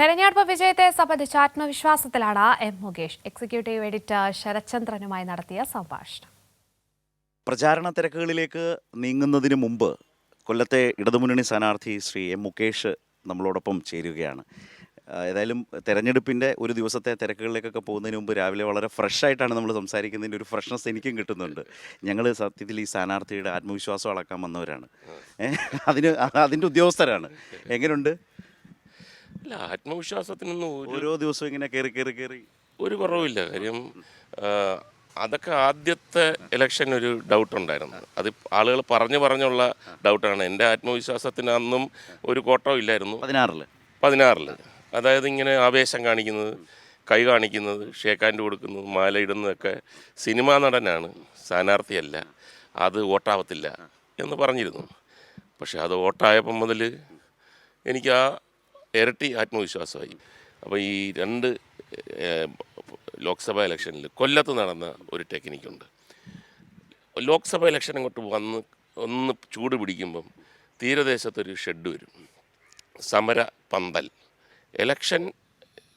തെരഞ്ഞെടുപ്പ് വിജയത്തെ സംബന്ധിച്ച് ആത്മവിശ്വാസത്തിലാണ് എം മുകേഷ്. എക്സിക്യൂട്ടീവ് എഡിറ്റർ ശരത്ചന്ദ്രനുമായി നടത്തിയ സംഭാഷണം. പ്രചാരണ തിരക്കുകളിലേക്ക് നീങ്ങുന്നതിന് മുമ്പ് കൊല്ലത്തെ ഇടതുമുന്നണി സ്ഥാനാർത്ഥി ശ്രീ എം മുകേഷ് നമ്മളോടൊപ്പം ചേരുകയാണ്. ഏതായാലും തെരഞ്ഞെടുപ്പിന്റെ ഒരു ദിവസത്തെ തിരക്കുകളിലേക്കൊക്കെ പോകുന്നതിന് മുമ്പ് രാവിലെ വളരെ ഫ്രഷ് ആയിട്ടാണ് നമ്മൾ സംസാരിക്കുന്നതിന്റെ ഒരു ഫ്രഷ്നെസ് എനിക്കും കിട്ടുന്നുണ്ട്. ഞങ്ങൾ സത്യത്തിൽ ഈ സ്ഥാനാർത്ഥിയുടെ ആത്മവിശ്വാസം അളക്കാൻ വന്നവരാണ്. അതിന് അതിന്റെ ഉദ്യോഗസ്ഥരാണ്. എങ്ങനെയുണ്ട് അല്ല ആത്മവിശ്വാസത്തിനൊന്നും ഒരു ഓരോ ദിവസവും ഇങ്ങനെ കയറി കയറി കയറി ഒരു കുറവില്ല കാര്യം ആ, അതൊക്കെ ആദ്യത്തെ ഇലക്ഷൻ ഒരു ഡൗട്ട് ഉണ്ടായിരുന്നു. അത് ആളുകൾ പറഞ്ഞു പറഞ്ഞുള്ള ഡൗട്ടാണ് എന്റെ ആത്മവിശ്വാസത്തിന് അന്നും ഒരു കോട്ടവും ഇല്ലായിരുന്നു. പതിനാറിൽ പതിനാറിൽ അതായത് ഇങ്ങനെ ആവേശം കാണിക്കുന്നത് കൈ കാണിക്കുന്നത് ഷേക്ക് ഹാൻഡ് കൊടുക്കുന്നത് മാല ഇടുന്നതൊക്കെ സിനിമാ നടനാണ്. സ്ഥാനാർത്ഥിയല്ല. അത് വോട്ടാവത്തില്ല എന്ന് പറഞ്ഞിരുന്നു. പക്ഷെ അത് വോട്ടായപ്പം മുതൽ എനിക്ക് ആ ഇരട്ടി ആത്മവിശ്വാസമായി. അപ്പോൾ ഈ രണ്ട് ലോക്സഭാ ഇലക്ഷനിൽ കൊല്ലത്ത് നടന്ന ഒരു ടെക്നിക്കുണ്ട്. ലോക്സഭാ ഇലക്ഷൻ അങ്ങോട്ട് വന്ന് ഒന്ന് ചൂട് പിടിക്കുമ്പം തീരദേശത്തൊരു ഷെഡ് വരും. സമര പന്തൽ ഇലക്ഷൻ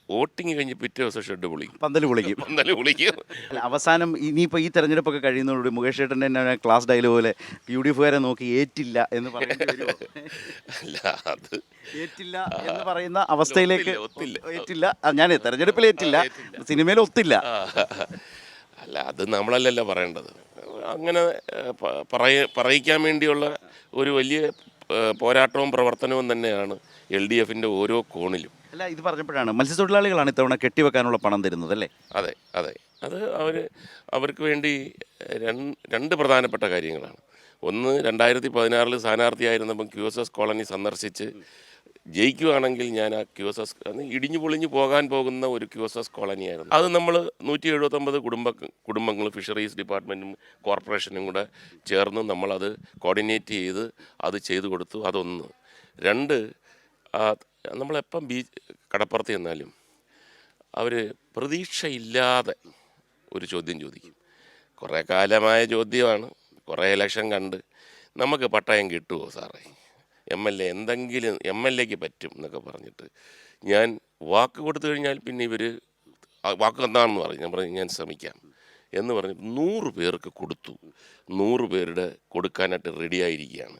വോട്ടിങ് കഴിഞ്ഞ് പിറ്റേ ദിവസം ഷെഡ് പൊളിക്കും. പന്തൽ വിളിക്കും പന്തൽ പൊളിക്കും. അല്ല, അവസാനം ഇനിയിപ്പോൾ ഈ തെരഞ്ഞെടുപ്പൊക്കെ കഴിയുന്നതോട് മുകേഷ് ഏട്ടന്റെ തന്നെ ക്ലാസ് ഡയലോഗ് പോലെ യു ഡി എഫുകാരെ നോക്കി ഏറ്റില്ല എന്ന് പറയേണ്ടി വരുമോ? അല്ല അത് ഏറ്റില്ല എന്ന് പറയുന്ന അവസ്ഥയിലേക്ക് ഒത്തില്ല. ഏറ്റില്ല. ആ, ഞാൻ തെരഞ്ഞെടുപ്പിൽ ഏറ്റില്ല. സിനിമയിൽ ഒത്തില്ല. ആ, അല്ല അത് നമ്മളല്ലല്ലോ പറയേണ്ടത്. അങ്ങനെ ഏഹ്, പ- പറയ പറയിക്കാൻ വേണ്ടിയുള്ള ഒരു വലിയ ഏഹ്, പോരാട്ടവും പ്രവർത്തനവും തന്നെയാണ് എൽ ഡി എഫിന്റെ ഓരോ കോണിലും. അല്ല ഇത് പറഞ്ഞപ്പോഴാണ് മത്സ്യത്തൊഴിലാളികളാണ് ഇത്തവണ കെട്ടിവെക്കാനുള്ള പണം തരുന്നത് അല്ലേ? അതെ അതെ. അത് അവർ അവർക്ക് വേണ്ടി രണ്ട് പ്രധാനപ്പെട്ട കാര്യങ്ങളാണ്. ഒന്ന് രണ്ടായിരത്തി പതിനാറിൽ സ്ഥാനാർത്ഥിയായിരുന്നപ്പം ക്യു എസ് എസ് കോളനി സന്ദർശിച്ച് ജയിക്കുകയാണെങ്കിൽ ഞാൻ ആ ക്യു എസ് എസ് ഇടിഞ്ഞു പൊളിഞ്ഞു പോകാൻ പോകുന്ന ഒരു ക്യു എസ് എസ് കോളനിയായിരുന്നു. അത് നമ്മൾ നൂറ്റി എഴുപത്തൊമ്പത് കുടുംബ കുടുംബങ്ങൾ ഫിഷറീസ് ഡിപ്പാർട്ട്മെന്റും കോർപ്പറേഷനും കൂടെ ചേർന്ന് നമ്മളത് കോർഡിനേറ്റ് ചെയ്ത് അത് ചെയ്തു കൊടുത്തു. അതൊന്ന്. രണ്ട് നമ്മളെപ്പം ബീ കടപ്പുറത്ത് ചെന്നാലും അവർ പ്രതീക്ഷയില്ലാതെ ഒരു ചോദ്യം ചോദിക്കും. കുറേ കാലമായ ചോദ്യമാണ്. കുറേ ഇലക്ഷൻ കണ്ട് നമുക്ക് പട്ടയം കിട്ടുമോ സാറേ? എം എൽ എ എന്തെങ്കിലും എം എൽ എക്ക് പറ്റും എന്നൊക്കെ പറഞ്ഞിട്ട് ഞാൻ വാക്ക് കൊടുത്തു കഴിഞ്ഞാൽ പിന്നെ ഇവർ വാക്ക് എന്താണെന്ന് പറഞ്ഞു ഞാൻ പറഞ്ഞു ഞാൻ ശ്രമിക്കാം. എന്ന് പറഞ്ഞ് നൂറ് പേർക്ക് കൊടുത്തു. നൂറ് പേരുടെ കൊടുക്കാനായിട്ട് റെഡിയായിരിക്കുകയാണ്